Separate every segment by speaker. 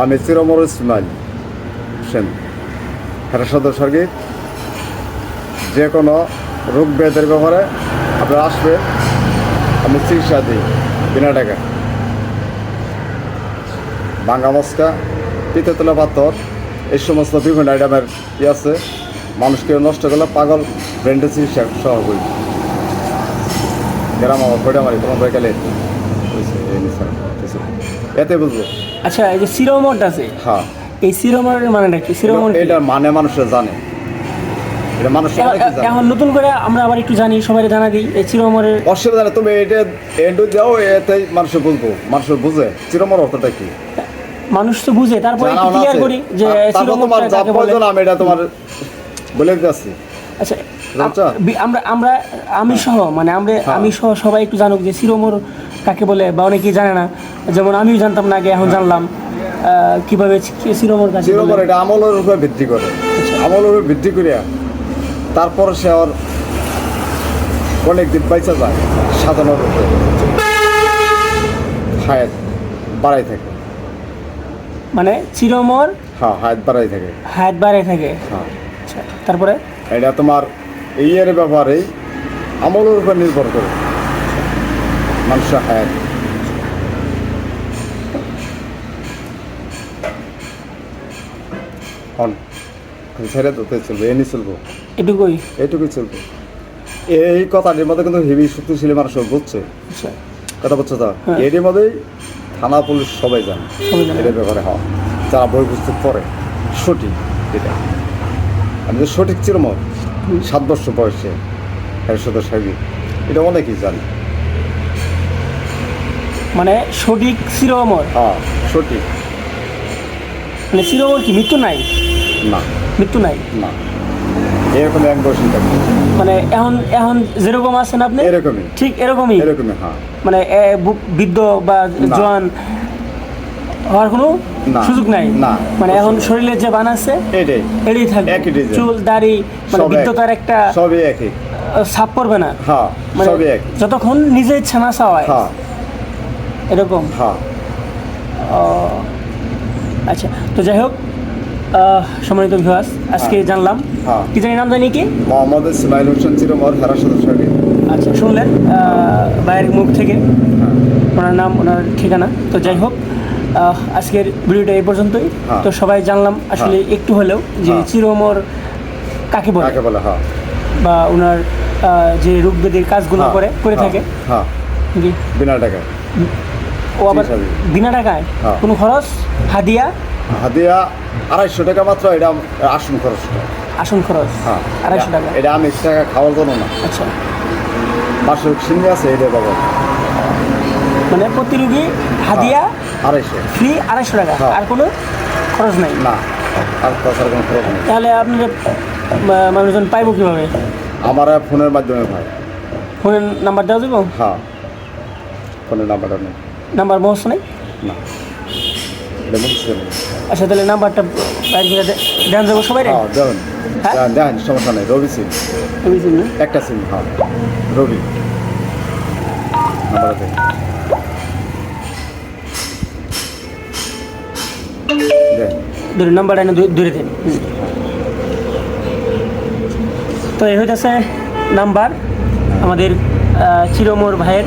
Speaker 1: আমি চিরমর ইসমাইল হোসেন হেরাসদ সর্গিত যে কোনো রোগ ব্যাধের ব্যাপারে আপনারা আসবে, আমি চিকিৎসা দিই, বিনা টাকা ভাঙ্গা মস্কা পিতেতলা পাথর, এই সমস্ত বিভিন্ন আইটেমের ই আছে। মানুষকে নষ্ট করলে পাগল ব্রেন্ডের চিকিৎসা সহ করি। গ্রাম আমার ফোটা মারি তোমার বই গেলে এতে বুঝব।
Speaker 2: আচ্ছা এই যে সিরোমোড আছে
Speaker 1: হ্যাঁ।
Speaker 2: এই সিরোমোডের মানেটা কি? কি?
Speaker 1: এটা মানে মানুষরা জানে। এটা মানুষ
Speaker 2: এখন নতুন করে আমরা আবার একটু জানি সবাই জানা দিই এই চিরমরের
Speaker 1: অসুবিধা নেই তুমি এটা এন্ডু দাও এতে মানুষ বুঝব। মানুষ বুঝে। চিরমর অর্থটা কি?
Speaker 2: মানুষ তো বুঝে তারপরে
Speaker 1: না
Speaker 2: ক্লিয়ার করি যে
Speaker 1: তোমার যা
Speaker 2: বলে
Speaker 1: প্রয়োজন আমি এটা তোমার বলে দিতেছি
Speaker 2: আচ্ছা
Speaker 1: জানছো?
Speaker 2: আম- বি- আমরা আমরা আমি সহ মানে আমরা
Speaker 1: হ্যাঁ।
Speaker 2: আমি সহ সবাই একটু জানুক যে শিরোমোর কাকে বলে বা অনেকেই জানে না। যেমন আমিও জানতাম না আগে এখন জানলাম। আহ, কীভাবে শিরোমোর কাকে
Speaker 1: চিরমর
Speaker 2: বলে?
Speaker 1: এটা আমলের উপরে ভিত্তি করে। আমলের উপরে ভিত্তি করিয়া তারপর সে ওর অনেক দিন পয়সা যায় সাধারণ হায়াত বাড়াই থাকে।
Speaker 2: মানে চিরমর
Speaker 1: হ্যাঁ হায়াত বাড়াই থাকে।
Speaker 2: হাত বাড়াই থাকে।
Speaker 1: হ্যাঁ।
Speaker 2: আচ্ছা তারপরে?
Speaker 1: এটা তোমার এই এর ব্যাপারে আমলের উপর নির্ভর করে। মানুষের হায়াত হন ছেড়ে দিতে চলবে
Speaker 2: এটুকুই।
Speaker 1: চলবে। এই কথাটির মধ্যে কিন্তু হেভি শক্তিশালী মানুষ বুঝছে।
Speaker 2: আচ্ছা।
Speaker 1: কথা বুঝছ তো?
Speaker 2: হ্যাঁ।
Speaker 1: এর মধ্যেই থানা পুলিশ সবাই জানে। এটার ব্যাপারে হওয়া। যারা বই পুস্তক পড়ে সঠিক এটা। আমি যে সঠিক চিরমত সাত বছর বয়সে হেরশদ সাহেবী। এটা অনেকেই জানে।
Speaker 2: মানে সঠিক শিরোমর?
Speaker 1: হ্যাঁ সঠিক।
Speaker 2: মানে শিরোমর কি মৃত্যু নাই?
Speaker 1: না।
Speaker 2: মৃত্যু নাই?
Speaker 1: না। এরকম এক বয়সী
Speaker 2: মানে এখন এখন যেরকম আছেন আপনি?
Speaker 1: এরকমই।
Speaker 2: ঠিক এরকমই?
Speaker 1: এরকমই হ্যাঁ।
Speaker 2: মানে বৃদ্ধ বা। জোয়ান হওয়ার কোনো সুযোগ নাই।
Speaker 1: না।
Speaker 2: মানে এখন শরীরের যে বান আছে
Speaker 1: এটাই
Speaker 2: এড়িয়ে থাকবে। চুল দাড়ি মানে বৃদ্ধতার একটা
Speaker 1: সবই একই।
Speaker 2: ছাপ পড়বে না।
Speaker 1: হ্যাঁ
Speaker 2: মানে
Speaker 1: সবই এক
Speaker 2: যতক্ষণ নিজে ইচ্ছা না চাওয়ায়।
Speaker 1: হ্যাঁ।
Speaker 2: এরকম।
Speaker 1: হ্যাঁ।
Speaker 2: আচ্ছা তো যাই হোক সম্মানিত ভিউয়ার্স আজকে
Speaker 1: হ্যাঁ।
Speaker 2: জানলাম।
Speaker 1: হ্যাঁ।
Speaker 2: কি জানি নাম জানি কি?
Speaker 1: মোহাম্মদ ইসমাইল হোসেন চিরমর হেরাসদ সাহেবী
Speaker 2: আচ্ছা শুনলেন ভাইয়ের মুখ থেকে। ওনার নাম ওনার ঠিকানা। তো যাই হোক আজকের ভিডিওটা এই পর্যন্তই।
Speaker 1: হ্যাঁ।
Speaker 2: তো সবাই জানলাম আসলে একটু হলেও যে
Speaker 1: হ্যাঁ।
Speaker 2: চিরমর কাকে বলে?
Speaker 1: কাকে বলে হ্যাঁ।
Speaker 2: বা ওনার যে রোগব্যাধির কাজগুলো
Speaker 1: হ্যাঁ,
Speaker 2: করে করে
Speaker 1: হ্যাঁ,
Speaker 2: থাকে।
Speaker 1: হ্যাঁ। বিনা টাকায়।
Speaker 2: ও আবার বিনা টাকায়?
Speaker 1: হ্যাঁ।
Speaker 2: কোনো খরচ? হাদিয়া?
Speaker 1: হাদিয়া আড়াইশো টাকা মাত্র এটা আসন খরচটা
Speaker 2: আসন খরচ?
Speaker 1: হ্যাঁ।
Speaker 2: আড়াইশো টাকা?
Speaker 1: এটা আমি টাকা খাওয়ার জন্য না।
Speaker 2: আচ্ছা।
Speaker 1: বার্ষিক সিঙ্গি আছে এটা বাবা
Speaker 2: মানে প্রতি রুগী হাদিয়া
Speaker 1: আড়াইশো।
Speaker 2: ফ্রি আড়াইশো টাকা?
Speaker 1: হ্যাঁ।
Speaker 2: আর কোনো খরচ নাই?
Speaker 1: না আর তাছাড়া কোনো খরচ নেই।
Speaker 2: তাহলে আপনার মানুষজন পাইব কীভাবে?
Speaker 1: আমার ফোনের মাধ্যমে ভাই
Speaker 2: ফোনের নাম্বার দেওয়া যাব?
Speaker 1: হ্যাঁ। ফোনের নাম্বারটা নেই।
Speaker 2: নাম্বার মহস্ত নেই?
Speaker 1: না।
Speaker 2: আচ্ছা তাহলে নাম্বারটা দেন যাব সবাই
Speaker 1: হ্যাঁ
Speaker 2: হ্যাঁ?
Speaker 1: দেন, দেন সমস্যা নেই। রবি সিং
Speaker 2: আমি চিনি না।
Speaker 1: একটা সিম হ্যাঁ। রবি। নাম্বারটা
Speaker 2: ধরে নাম্বারটা এনে ধরে দেন। তো এই হইতেছে নাম্বার। আমাদের চিরমোর ভাইয়ের।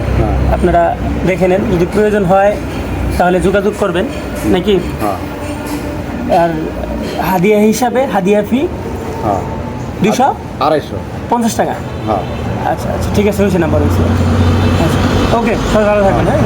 Speaker 2: আপনারা দেখে নেন। যদি প্রয়োজন হয় তাহলে যোগাযোগ করবেন নাকি?
Speaker 1: হ্যাঁ।
Speaker 2: আর হাদিয়া হিসাবে হাদিয়া ফি
Speaker 1: হ্যাঁ।
Speaker 2: দুশো
Speaker 1: আড়াইশো।
Speaker 2: পঞ্চাশ টাকা?
Speaker 1: হ্যাঁ।
Speaker 2: আচ্ছা আচ্ছা ঠিক আছে হয়েছে নাম্বার হয়েছে আচ্ছা ওকে সবাই ভালো থাকবেন হ্যাঁ?